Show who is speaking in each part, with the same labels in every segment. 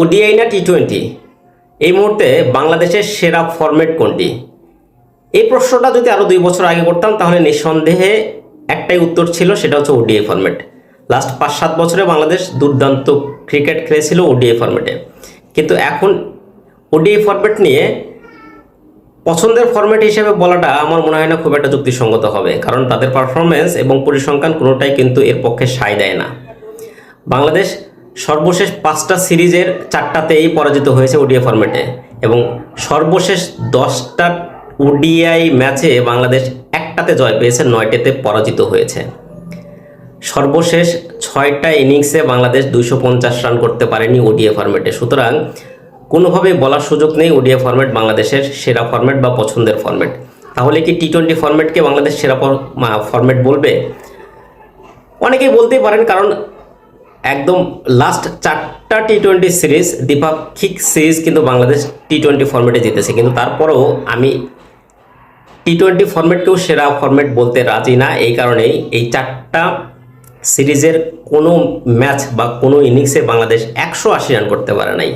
Speaker 1: ODI না T twenty এই মুহূর্তে বাংলাদেশের সেরা ফরম্যাট কোনটি? এই প্রশ্নটা যদি আরও দুই বছর আগে করতাম, তাহলে নিঃসন্দেহে একটাই উত্তর ছিল, সেটা হচ্ছে ওডিআই ফরম্যাট লাস্ট পাঁচ সাত বছরে বাংলাদেশ দুর্দান্ত ক্রিকেট খেলেছিল ওডিআই ফরম্যাটে কিন্তু এখন ওডিআই ফরম্যাট নিয়ে পছন্দের ফরম্যাট হিসেবে বলাটা আমার মনে হয় না খুব একটা যুক্তিসঙ্গত হবে, কারণ তাদের পারফরমেন্স এবং পরিসংখ্যান কোনোটাই কিন্তু এর পক্ষে সায় দেয় না। বাংলাদেশ সর্বশেষ পাঁচটা সিরিজের চারটাতেই পরাজিত হয়েছে ওডিআই ফরম্যাটে এবং সর্বশেষ দশটা ওডিআই ম্যাচে বাংলাদেশ একটাতে জয় পেয়েছে, নয়টাতে পরাজিত হয়েছে। সর্বশেষ ছয়টা ইনিংসে বাংলাদেশ দুইশো পঞ্চাশ রান করতে পারেনি ওডিআই ফর্মেটে সুতরাং কোনোভাবেই বলার সুযোগ নেই ওডিআই ফরম্যাট বাংলাদেশের সেরা ফরম্যাট বা পছন্দের ফরম্যাট। তাহলে কি টি টোয়েন্টি ফরম্যাটকে বাংলাদেশ সেরা ফরম্যাট বলবে? অনেকেই বলতেই পারেন, কারণ একদম লাস্ট চারটা টি টোয়েন্টি সিরিজ দ্বিপাক্ষিক সিরিজ কিন্তু বাংলাদেশ টি টোয়েন্টি ফরম্যাটে জিতেছে। কিন্তু তারপরেও আমি টি টোয়েন্টি ফরম্যাটকেও সেরা ফরম্যাট বলতে রাজি না। এই কারণেই এই চারটা সিরিজের কোনো ম্যাচ বা কোনো ইনিংসে বাংলাদেশ একশো আশি রান করতে পারে নাই।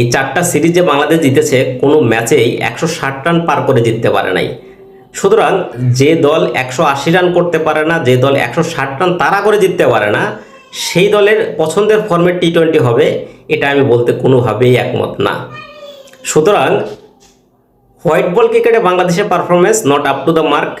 Speaker 1: এই চারটা সিরিজে বাংলাদেশ জিতেছে, কোনো ম্যাচেই একশো ষাট রান পার করে জিততে পারে নাই। সুতরাং যে দল একশো আশি রান করতে পারে না, যে দল একশো ষাট রান তারা করে জিততে পারে না সেই দলের পছন্দের ফর্মেট টি টোয়েন্টি হবে, এটা আমি বলতে কোনোভাবেই একমত না। সুতরাং হোয়াইট বল ক্রিকেটে বাংলাদেশের performance not up to the mark